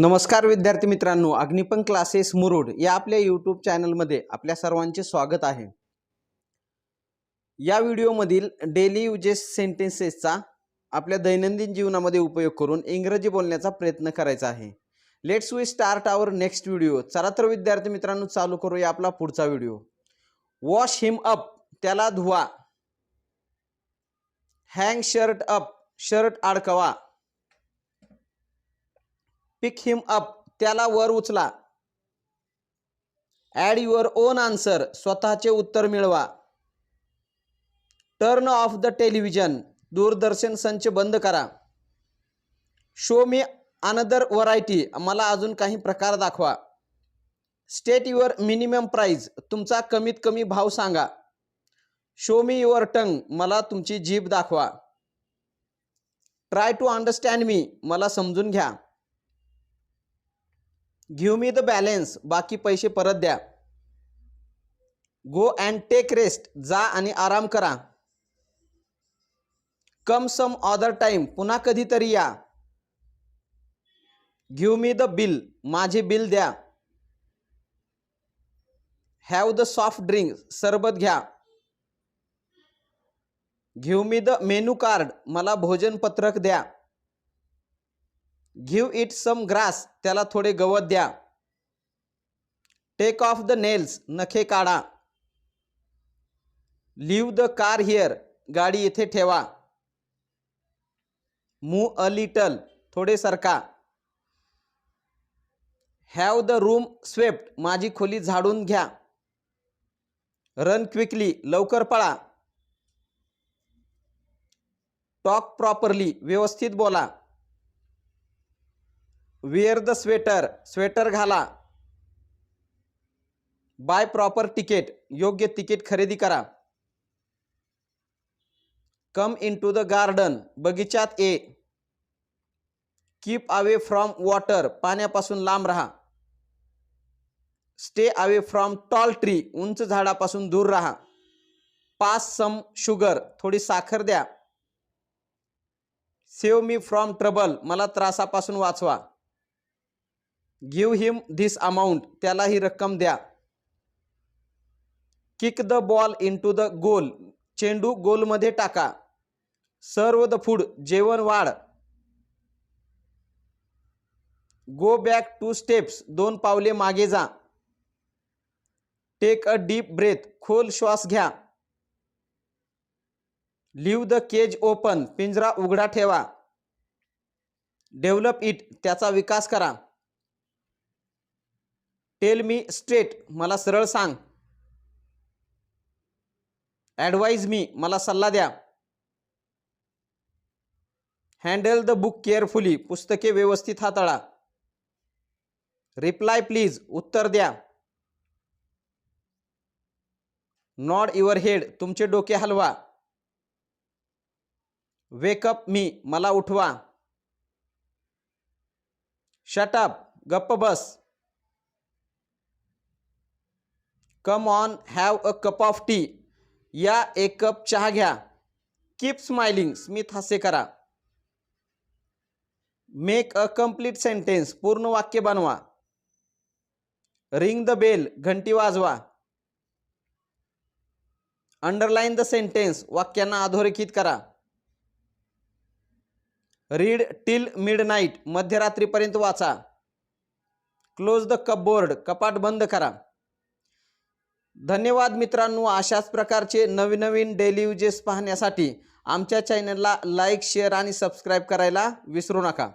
नमस्कार विद्यार्थी मित्रांनो अग्निपंख क्लासेस मुरुड या आपल्या यूट्यूब चॅनलमध्ये आपल्या सर्वांचे स्वागत आहे. या व्हिडिओमधील डेली युजेस सेंटेन्सेसचा आपल्या दैनंदिन जीवनामध्ये उपयोग करून इंग्रजी बोलण्याचा प्रयत्न करायचा आहे. Let's we start our next video चला तर विद्यार्थी मित्रांनो चालू करूया आपला पुढचा व्हिडिओ वॉश हिम अप त्याला धुवा. हँग शर्ट अप शर्ट अडकवा पिक हिम अप त्याला वर उचला. ॲड युअर ओन आन्सर स्वतःचे उत्तर मिळवा. टर्न ऑफ द टेलिव्हिजन दूरदर्शन संच बंद करा. शो मी अनदर व्हरायटी मला अजून काही प्रकार दाखवा. स्टेट युअर मिनिमम प्राईज तुमचा कमीत कमी भाव सांगा. शो मी युअर टंग मला तुमची जीभ दाखवा. ट्राय टू अंडरस्टँड मी मला समजून घ्या. गिव्ह मी द बॅलेन्स बाकी पैसे परत द्या. गो अँड टेक रेस्ट जा आणि आराम करा. कम सम अदर टाईम पुन्हा कधीतरी या. गिव्ह मी द बिल माझे बिल द्या. हॅव द सॉफ्ट ड्रिंक सरबत घ्या. Give me the menu card मला भोजन पत्रक द्या. गिव्ह इट सम ग्रास त्याला थोडे गवत द्या. टेक ऑफ द नेल्स नखे काढा. लिव्ह द कार हिअर गाडी येथे ठेवा. मूव अ लिटल थोडे सरका. हॅव द रूम स्वेप्ट माझी खोली झाडून घ्या. रन क्विकली लवकर पळा. टॉक प्रॉपरली व्यवस्थित बोला. वेअर द स्वेटर स्वेटर घाला. बाय प्रॉपर तिकीट योग्य तिकीट खरेदी करा. Come into the garden बगीचात ए कीप अवे फ्रॉम वॉटर पाण्यापासून लांब राहा. Stay away from tall tree उंच झाडापासून दूर राहा. पास सम शुगर थोडी साखर द्या. सेव मी फ्रॉम ट्रबल मला त्रासापासून वाचवा. गिव्ह हिम धिस अमाऊंट त्याला ही रक्कम द्या. Kick the ball into the goal चेंडू गोलमध्ये टाका. सर्व द फूड जेवण वाढ. गो बॅक टू स्टेप्स दोन पावले मागे जा. टेक अ डीप ब्रेथ खोल श्वास घ्या. लिव्ह द केज ओपन पिंजरा उघडा ठेवा. डेव्हलप इट त्याचा विकास करा. टेल मी स्ट्रेट मला सरळ सांग. ॲडवाईज मी मला सल्ला द्या. हँडल द बुक केअरफुली पुस्तके व्यवस्थित हाताळा. रिप्लाय प्लीज उत्तर द्या. नॉड युअर हेड तुमचे डोके हलवा. वेकअप मी मला उठवा. शटअप गप्प बस. Come on have a cup of tea या एक कप चहा घ्या. कीप स्माइलिंग स्मित हास्य करा. मेक अ कंप्लीट सेंटेन्स पूर्ण वाक्य बनवा. रिंग द बेल घंटी वाजवा. अंडरलाईन द सेंटेन्स वाक्यांना अधोरेखित करा. रीड टिल मिड नाईट मध्यरात्रीपर्यंत वाचा. क्लोज द कपबोर्ड कपाट बंद करा. धन्यवाद मित्रांनो अशाच प्रकारचे नवीन नवीन डेली युजेस पाहण्यासाठी आमच्या चॅनलला लाईक शेअर आणि सबस्क्राईब करायला विसरू नका.